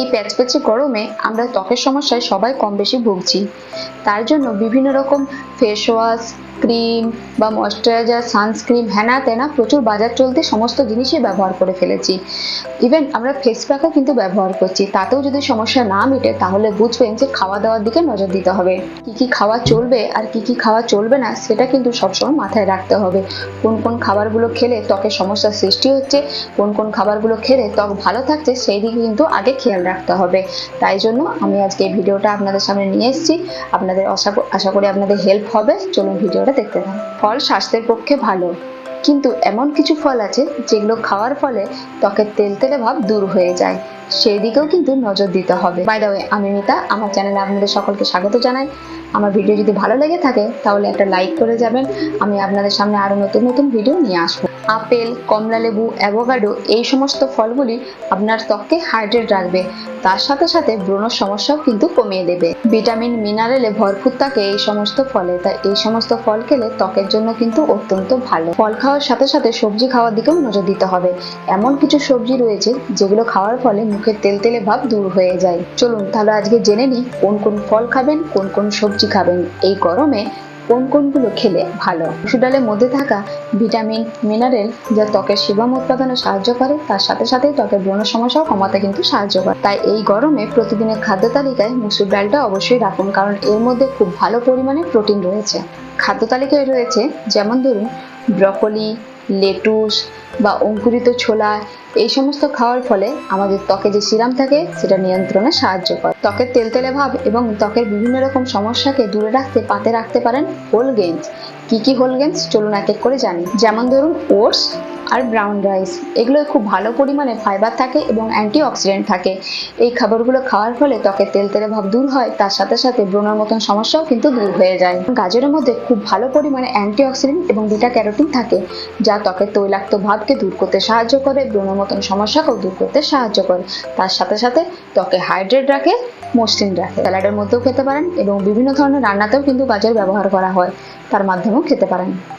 এই প্যাচপ্যাচে গরমে আমরা ত্বকের সমস্যায় সবাই কম বেশি ভুগছি। তার জন্য বিভিন্ন রকম ফেস ওয়াশ ক্রিম বা ময়শ্চারাইজার সানস্ক্রিন হ্যানা তেনা প্রচুর বাজার চলতে সমস্ত জিনিসই ব্যবহার করে ফেলেছি। ইভেন আমরা ফেস প্যাকও কিন্তু ব্যবহার করছি। তাতেও যদি সমস্যা না মিটে, তাহলে বুঝবেন যে খাওয়া দাওয়ার দিকে নজর দিতে হবে। কি কি খাওয়া চলবে আর কি কি খাওয়া চলবে না, সেটা কিন্তু সবসময় মাথায় রাখতে হবে। কোন কোন খাবারগুলো খেলে ত্বকের সমস্যার সৃষ্টি হচ্ছে, কোন কোন খাবারগুলো খেলে ত্বক ভালো থাকছে, সেই দিকে কিন্তু আগে খেয়াল রাখতে হবে। তাই জন্য আমি আজকে এই ভিডিওটা আপনাদের সামনে নিয়ে এসেছি। আপনাদের আশা করি আপনাদের হেল্প হবে। চলুন ভিডিওটা দেখতে থাকুন। ফল স্বাস্থ্যের পক্ষে ভালো। কিন্তু এমন কিছু ফল আছে যেগুলো খাওয়ার ফলে ত্বকের তেলতেলে ভাব দূর হয়ে যায়। সেই দিকেও কিন্তু নজর দিতে হবে। বাই দ্য ওয়ে আমি মিতা, আমার চ্যানেলে আপনাদের সকলকে স্বাগত জানাই। আমার ভিডিও যদি ভালো লেগে থাকে তাহলে একটা লাইক করে যাবেন। আমি আপনাদের সামনে আরও নতুন নতুন ভিডিও নিয়ে আসব। আপেল, কমলা লেবু, অ্যাভোকাডো এই সমস্ত ফলগুলি আপনার ত্বককে হাইড্রেট রাখবে। তার সাথে সাথে ব্রণ সমস্যাও কিন্তু কমিয়ে দেবে। ভিটামিন, মিনারেলে ভরপুর থাকে এই সমস্ত ফলে তাই এই সমস্ত ফল খেলে ত্বকের জন্য কিন্তু অত্যন্ত ভালো। ফল খাওয়ার সাথে সাথে সবজি খাওয়ার দিকেও নজর দিতে হবে। এমন কিছু সবজি রয়েছে যেগুলো খাওয়ার ফলে মুখের তেলতেলে ভাব দূর হয়ে যায়। চলুন তাহলে আজকে জেনে নিই কোন কোন ফল খাবেন, কোন কোন সবজি খাবেন। এই গরমে কোন কোনগুলো খেলে ভালো? মসুর ডালের মধ্যে থাকা ভিটামিন, মিনারেল যা ত্বকের শিবম উৎপাদনে সাহায্য করে, তার সাথে সাথে ত্বকের ব্রণ সমস্যাও কমাতে কিন্তু সাহায্য করে। তাই এই গরমে প্রতিদিনের খাদ্য তালিকায় মুসুর ডালটা অবশ্যই রাখুন, কারণ এর মধ্যে খুব ভালো পরিমাণে প্রোটিন রয়েছে। খাদ্য তালিকায় রয়েছে যেমন ধরুন, ব্রকলি, লেটুস বা অঙ্কুরিত ছোলা এই সমস্ত খাওয়ার ফলে আমাদের ত্বকে যে সিরাম থাকে, সেটা নিয়ন্ত্রণে সাহায্য করে। ত্বকের তেলতেলে ভাব এবং ত্বকের বিভিন্ন রকম সমস্যাকে দূরে রাখতে, পাতে রাখতে পারেন হোল গেন্স কি কি হোল গেন্স চলুন এক এক করে জানি। যেমন ধরুন, ওটস আর ব্রাউন রাইস এগুলো খুব ভালো পরিমাণে ফাইবার থাকে এবং অ্যান্টিঅক্সিডেন্ট থাকে। এই খাবারগুলো খাওয়ার ফলে ত্বকের তেলতেলে ভাব দূর হয়, তার সাথে সাথে ব্রণের মতন সমস্যাও কিন্তু দূর হয়ে যায়। গাজরের মধ্যে খুব ভালো পরিমাণে অ্যান্টিঅক্সিডেন্ট এবং বিটা ক্যারোটিন থাকে, যা ত্বকের তৈলাক্ত ভাবকে দূর করতে সাহায্য করে, ব্রণের মতন সমস্যাকেও দূর করতে সাহায্য করে। তার সাথে সাথে ত্বকে হাইড্রেট রাখে, মসৃণ রাখে। স্যালাডের মধ্যেও খেতে পারেন এবং বিভিন্ন ধরনের রান্নাতেও কিন্তু গাজর ব্যবহার করা হয়। তার মাধ্যমেও খেতে পারেন।